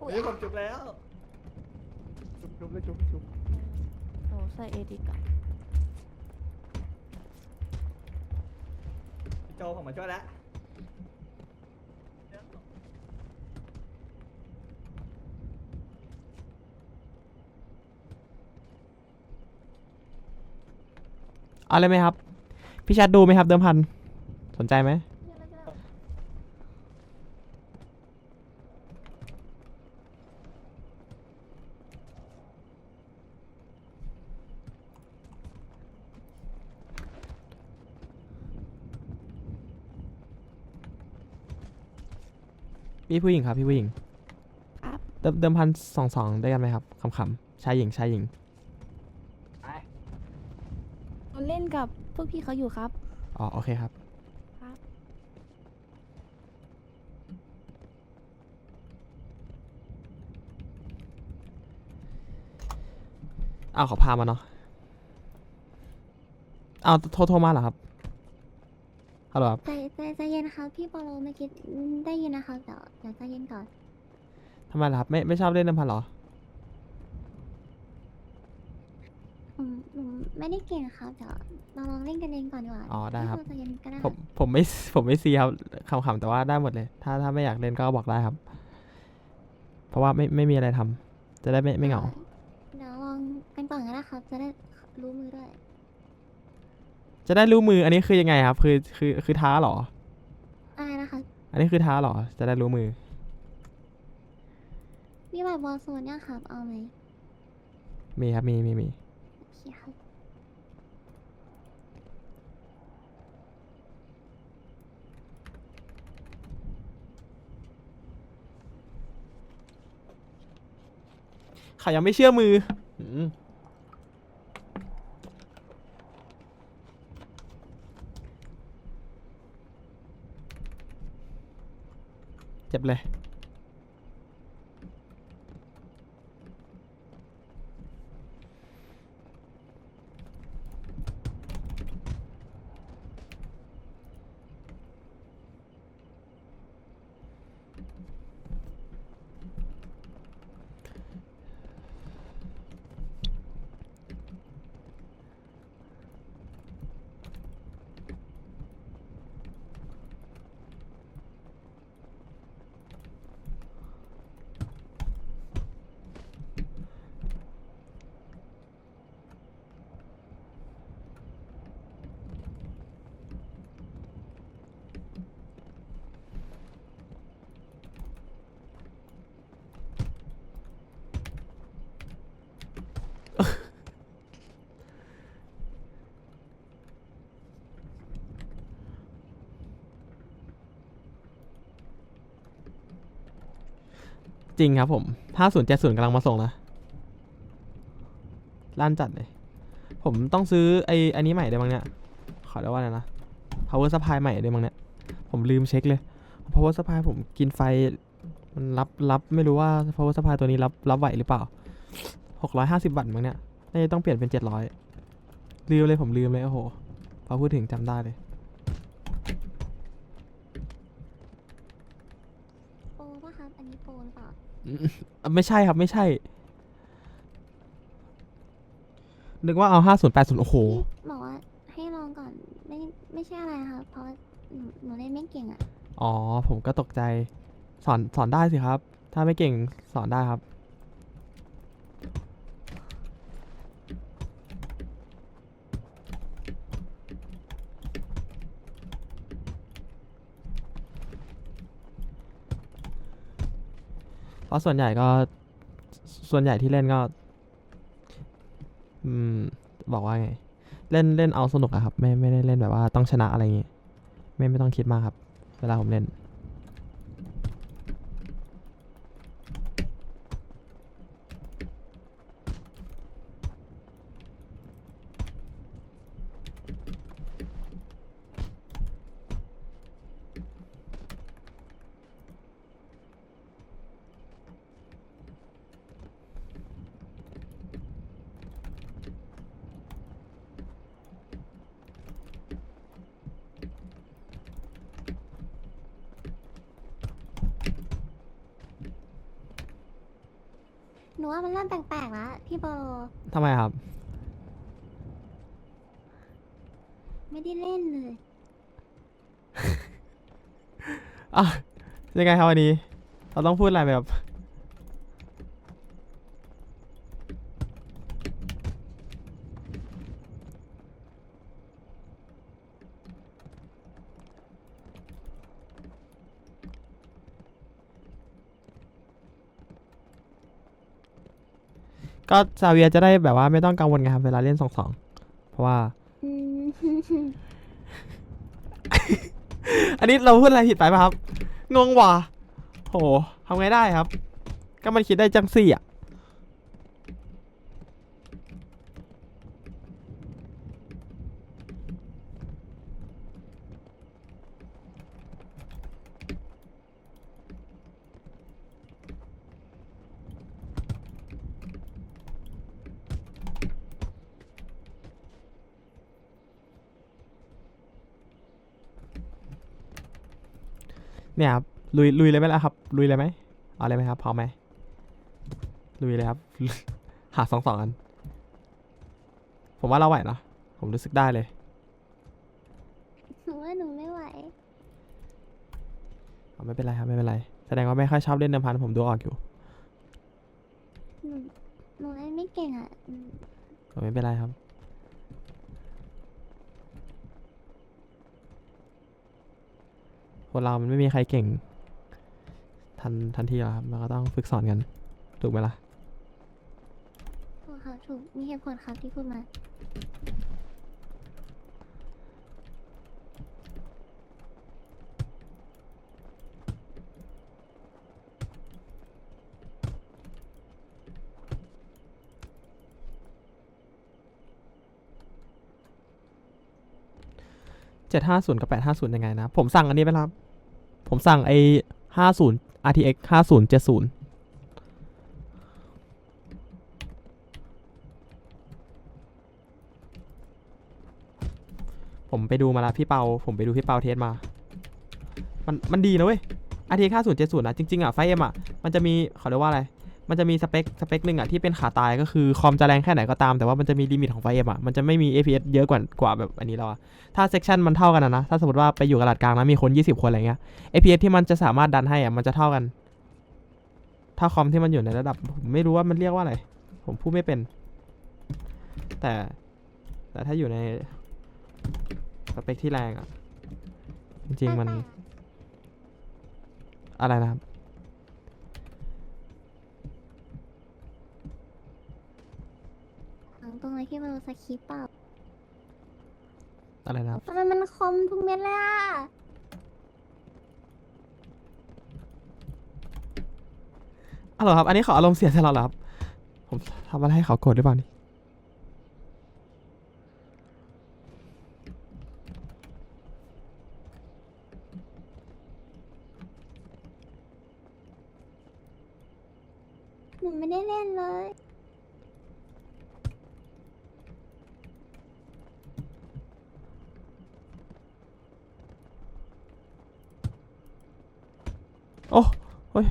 อุ๊ยเฮ้ยผมจุกแล้วจุบจุบเลยจุบจุบโอ้ใส่เอดีก่อนพี่โจผมมาช่วยแล้วเอาเลยไหมครับ พี่ชัดดูไหมครับ เดิมพัน สนใจไหม พี่ผู้หญิงครับ พี่ผู้หญิงครับ เดิมเดิมพันสองสองได้กันไหมครับคำคำๆชายหญิงชายหญิงหนูเล่นกับพวกพี่เขาอยู่ครับ อ๋อโอเคครับครับ อ้าวเขาพามาเนาะอ้าวโทรโทรมาเหรอครับฮัลโหลครับใจ ใจใจเย็นนะครับพี่โปโลเมื่อกี้ได้ยินนะครับเดี๋ยวเดี๋ยวใจเย็นก่อน ทำไมล่ะครับไม่ไม่ชอบเล่นเดิมพันเหรอ อืมหนูไม่ได้เก่งครับเดี๋ยวเราลองเล่นกันเองก่อนดีกว่าอ๋อได้ครับ พี่โปโลใจเย็นก็ได้ผมผมไม่ผมไม่ซีครับคำๆแต่ว่าได้หมดเลย ถ้าถ้าไม่อยากเล่นก็บอกได้ครับ เพราะว่าไม่ไม่มีอะไรทำจะได้ไม่ไม่เหงา เดี๋ยวลองกันก่อนก็ได้ครับ จะได้รู้มือด้วย จะได้รู้มืออันนี้คือยังไงครับ คือคือคือท้าเหรอ อะไรนะคะอันนี้คือท้าเหรอ จะได้รู้มือ มีแบบวอลโซนเนี่ยครับ เอาไหมมีครับมีมีมีโอเคครับเขายังไม่เชื่อมืออืม เจ็บเลย จริงครับผมห้าศูนย์เจ็ดศูนย์กำลังมาส่งนะลั่นจัดเลย ผมต้องซื้อไออันนี้ใหม่ได้บ้างเนี่ย ขอเรียกว่าอะไรนะ power supply ใหม่ได้บ้างเนี่ย ผมลืมเช็คเลย power supply ผมกินไฟ มันรับรับไม่รู้ว่า power supply ตัวนี้รับรับไหวหรือเปล่าหกร้อยห้าสิบวัตต์มั้งเนี่ยน่าจะต้องเปลี่ยนเป็นเจ็ดร้อยลืมเลยผมลืมเลยโอ้โหพอพูดถึงจำได้เลย โปรป่ะครับ อันนี้โปรหรือเปล่า อืมอะ ไม่ใช่ครับไม่ใช่ นึกว่าเอาห้าศูนย์แปดศูนย์โอ้โห พี่บอกว่าให้ลองก่อนไม่ไม่ใช่อะไรครับเพราะหนูหนูเล่นไม่เก่งอะ อ๋อ ผมก็ตกใจ สอนสอนได้สิครับ ถ้าไม่เก่งสอนได้ครับ เพราะส่วนใหญ่ก็ส่วนใหญ่ที่เล่นก็อืมบอกว่าไง เล่นเล่นเอาสนุกอะครับ ไม่ไม่ได้เล่นแบบว่าต้องชนะอะไรอย่างงี้ยไม่ไม่ต้องคิดมากครับ เวลาผมเล่น ว่ามันเริ่มแปลกๆแล้วพี่โบทำไมครับ ไม่ได้เล่นเลยอะยังไงครับวันนี้ เราต้องพูดอะไรแบบ ก็ซาเวียจะได้แบบว่าไม่ต้องกังวลไงครับเวลาเล่นสองสองเพราะว่า อืมอันนี้เราพูดอะไรผิดไปป่ะครับ งงว่ะโหทำไงได้ครับ ก็มันคิดได้จังสี่อะ เนี่ยครับลุยลุยเลยไหมล่ะครับลุยเลยไหมเอาเลยไหมครับพร้อมไหมลุยเลยครับ หาสองสองกัน ผมว่าเราไหวนะผมรู้สึกได้เลย หนูว่าหนูไม่ไหว เอาไม่เป็นไรครับไม่เป็นไร แสดงว่าไม่ค่อยชอบเล่นเดิมพันผมดูออกอยู่หนูหนูเล่นไม่เก่งอะอืมเอาไม่เป็นไรครับ คนเรามันไม่มีใครเก่ง ทันทันทีหรอกครับมันก็ต้องฝึกสอนกัน ถูกไหมล่ะ ถูกครับถูกมีเหตุผลครับที่พูดมา เจ็ดห้าศูนย์กับแปดห้าศูนย์ยังไงนะ ผมสั่งอันนี้ไปครับ ผมสั่งไอ้ห้าศูนย์ RTX ห้าศูนย์เจ็ดศูนย์ผมไปดูมาแล้วพี่เปา ผมไปดูพี่เปาเทสมา มัน มันดีนะเว้ย RTX ห้าศูนย์เจ็ดศูนย์นะ จริง ๆ อะ ไฟเอ็มอะ มันจะมีเขาเรียกว่าอะไร มันจะมีสเปคสเปคหนึ่งอะที่เป็นขาตายก็คือคอมจะแรงแค่ไหนก็ตามแต่ว่ามันจะมีลิมิตของไฟเอ็มอะมันจะไม่มี FPS เยอะกว่ากว่าแบบอันนี้แล้วอะถ้าเซกชันมันเท่ากันนะถ้าสมมติว่าไปอยู่กระดาษกลางนะมีคน 20 คนอะไรเงี้ย APS ที่มันจะสามารถดันให้อะมันจะเท่ากัน ถ้าคอมที่มันอยู่ในระดับผมไม่รู้ว่ามันเรียกว่าอะไรผมพูดไม่เป็น แต่ แต่ถ้าอยู่ในสเปคที่แรงอะจริงๆมัน อะไรนะครับ ถาม ตรงเลยที่มันสคริปต์เปล่าอะไรนะครับ ทำไมมันคมทุกเม็ดเลยอะอ้าวเหรอครับ อันนี้เขาอารมณ์เสียใส่เราเหรอครับ ผมทำอะไรให้เขาโกรธหรือเปล่านี่ หนูไม่ได้เล่นเลย โอ้เฮ้ย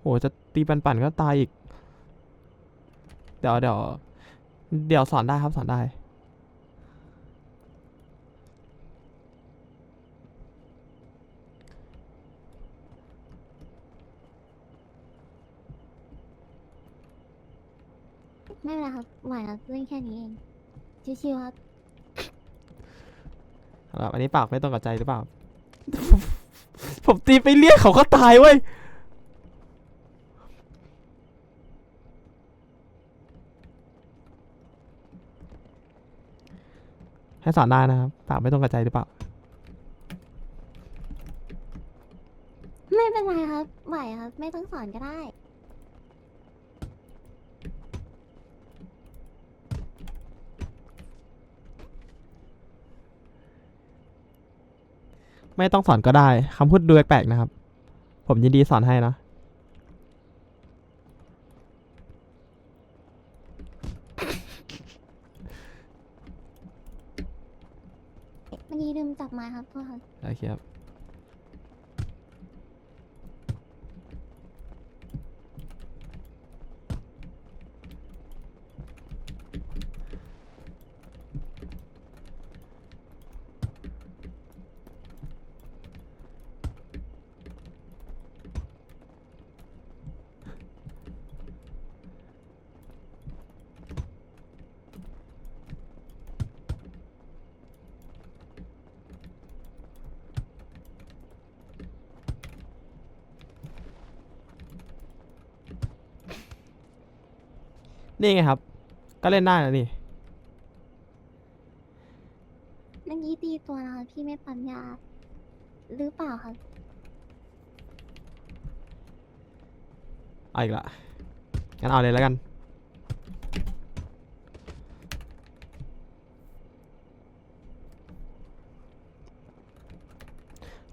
โหจะตีปั่นๆก็ตายอีก เดี๋ยวเดี๋ยวเดี๋ยวสอนได้ครับสอนได้ไม่เป็นไรครับไหวครับเล่นแค่นี้เอง ชิวๆครับ ครับอันนี้ปากไม่ตรงกับใจหรือเปล่า ผมตีไปเรียกเขาก็ตายเว้ยให้สอนได้นะครับปากไม่ตรงกับใจหรือเปล่า ไม่เป็นไรครับ ไหวครับ ไม่ต้องสอนก็ได้ ไม่ต้องสอนก็ได้คำพูดดูแปลกๆนะครับ ผมยินดีสอนให้นะ เมื่อกี้ลืมจับไม้ครับโทษครับ โอเคครับ นี่ไงครับ ก็เล่นได้นะนี่ เมื่อกี้ตีตัวแล้วพี่ไม่ปั๊มยา หรือเปล่าครับ เอาอีกละ งั้นเอาเลยแล้วกัน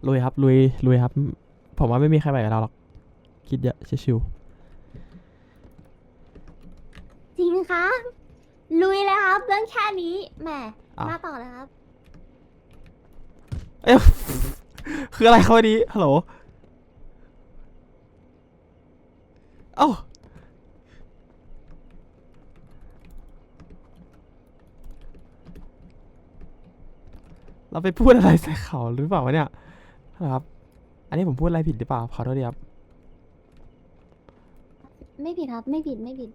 ลุยครับ ลุย ลุยครับ ผมว่าไม่มีใครไหวกับเราหรอก คิดเยอะชิวจริง ครับ ลุยเลยครับ เรื่องแค่นี้แหมอ้าวมาต่อเลยครับๆเอ้ย คืออะไรเขาวันนี้ฮัลโหล เอ้า เราไปพูดอะไรใส่เขาหรือเปล่าวะเนี่ยครับ อันนี้ผมพูดอะไรผิดหรือเปล่า ขอโทษดีครับ ไม่ผิดครับ ไม่ผิดไม่ผิด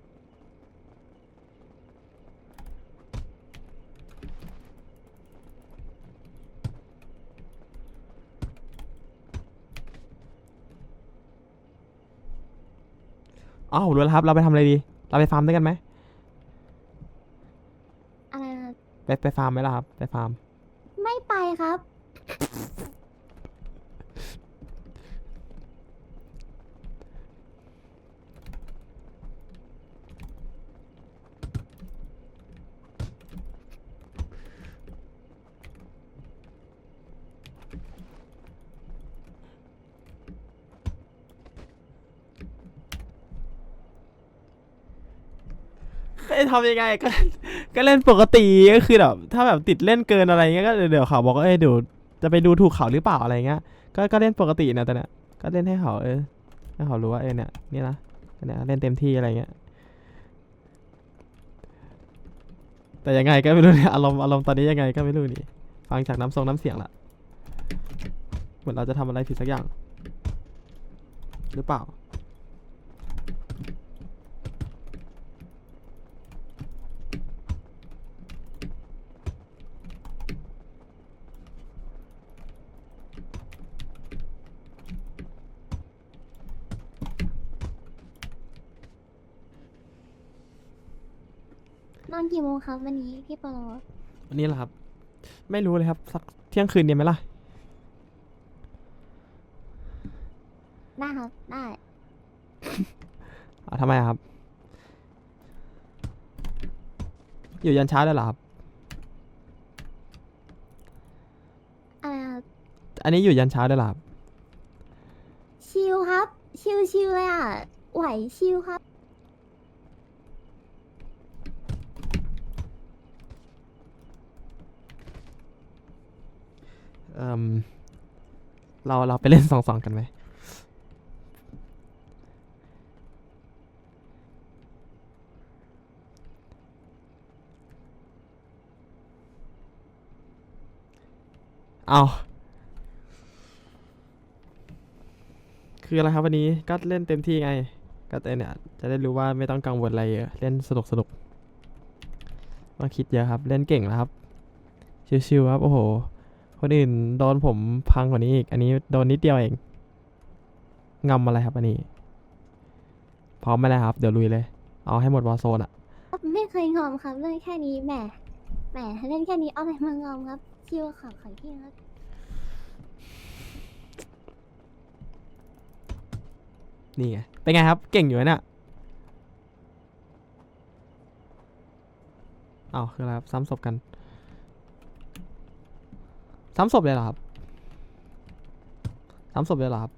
อ๋อผมรู้แล้วครับ เราไปทำอะไรดี เราไปฟาร์มด้วยกันไหมอะไรนะครับไปไปฟาร์มไหมล่ะครับ ไปฟาร์ม ไม่ไปครับ จะทำยังไงก็ก็เล่นปกติก็คือแบบถ้าแบบติดเล่นเกินอะไรเงี้ยก็เดี๋ยวเขาบอกว่าเอ้ยเดี๋ยวจะไปดูถูกเขาหรือเปล่าอะไรเงี้ยก็ก็เล่นปกตินะแต่เนี้ยก็เล่นให้เขาเออให้เขารู้ว่าเออเนี่ยนี่นะเนี่ยเล่นเต็มที่อะไรเงี้ยแต่ยังไงก็ไม่รู้เนี่ยอารมณ์อารมณ์ตอนนี้ยังไงก็ไม่รู้นี่ฟังจากน้ำทรงน้ำเสียงละเหมือนเราจะทำอะไรผิดสักอย่าง หรือเปล่า นอนกี่โมง ครับวันนี้พี่โปโลวันนี้แหละครับ ไม่รู้เลยครับ สักเที่ยงคืนเดียวไหมล่ะ ได้ครับได้อ่าทำไมอะครับ อยู่ยันเช้าได้เหรอครับ อะไรครับอันนี้อยู่ยันเช้าได้เหรอครับ ชิลครับ ชิลชิลเลยอะไหวชิลครับ เอ่มเราเราไปเล่นสองสองกันไหมเอาคืออะไรครับวันนี้ก็เล่นเต็มที่ไง ก็เต้นเนี่ยจะได้รู้ว่าไม่ต้องกังวลอะไรเยอะเล่นสนุกสนุกมาคิดเยอะครับ เล่นเก่งแล้วครับ ชิวๆครับ โอ้โห คนอื่นโดนผมพังกว่านี้อีก อันนี้โดนนิดเดียวเองงำอะไรครับอันนี้ พร้อมไหมล่ะครับ เดี๋ยวลุยเลย เอาให้หมดวอร์โซนอะไม่เคยงอมครับเรื่องแค่นี้แหมแหมเล่นแค่นี้เอาอะไรมางอมครับชิลขับขอยพี่ครับนี่ไงเป็นไงครับ เก่งอยู่นะเนี่ยเอาคืออะไรครับซ้ำศพกัน ซ้ำศพเลยเหรอครับซ้ำศพเลยเหรอครับ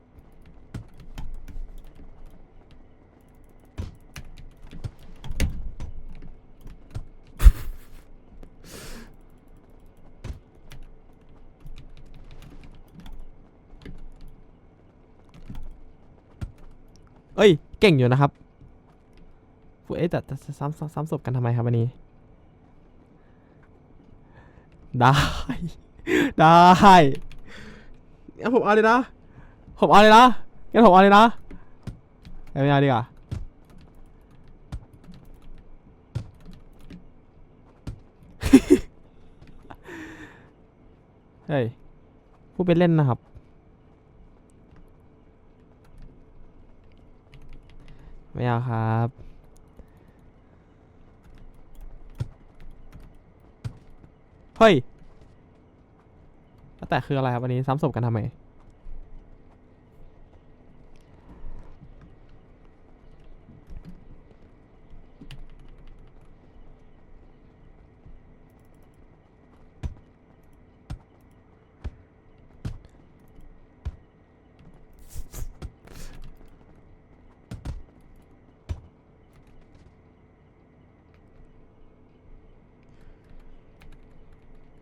เอ้ย เก่งอยู่นะครับเอ้ยแต่แต่ซ้ำซ้ำซ้ำศพกันทำไมครับวันนี้ ได้ ได้งั้นผมเอาเลยนะ ผมเอาเลยนะงั้นผมเอาเลยนะไม่เอาดีกว่าเฮ้ยพูดไปเล่นนะครับ ไม่เอาครับเฮ้ย แต่คืออะไรครับวันนี้ซ้ำศพกันทำไม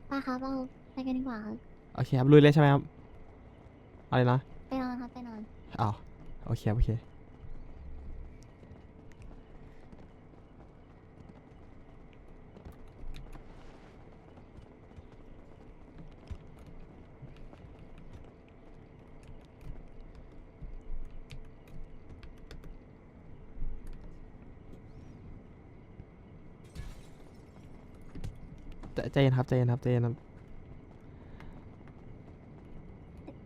ไปครับเราไปกันดีกว่าครับ โอเคครับลุยเลยใช่ไหมครับอะไรนะไปนอนครับไปนอนอ้าวโอเคครับโอเคใจใจเย็นครับใจเย็นครับใจเย็นครับ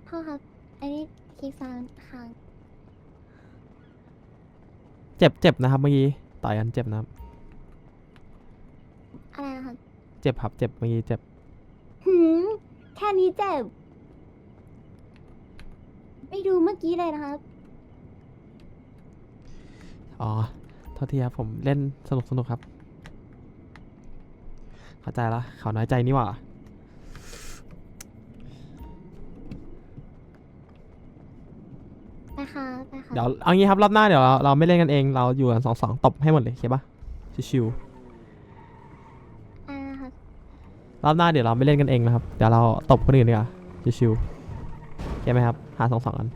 พ่อครับอันนี้คลิกซ้ายค้าง เจ็บเจ็บนะครับเมื่อกี้ต่อยกันเจ็บนะครับ อะไรนะครับเจ็บครับเจ็บเมื่อกี้เจ็บหืมแค่นี้เจ็บไปดูเมื่อกี้เลยนะครับ อ๋อโทษทีครับผมเล่นสนุกสนุกครับ เข้าใจละเขาน้อยใจนี่หว่า ค่ะไปค่ะเดี๋ยวเอางี้ครับรอบหน้าเดี๋ยวเราเราไม่เล่นกันเองเราอยู่กันสองสองตบให้หมดเลยโอเคปะชิวอ่าครับๆรอบหน้าเดี๋ยวเราไม่เล่นกันเองนะครับเดี๋ยวเราตบคนอื่นดีกว่าชิวๆโอเคไหมครับหาสองสองกัน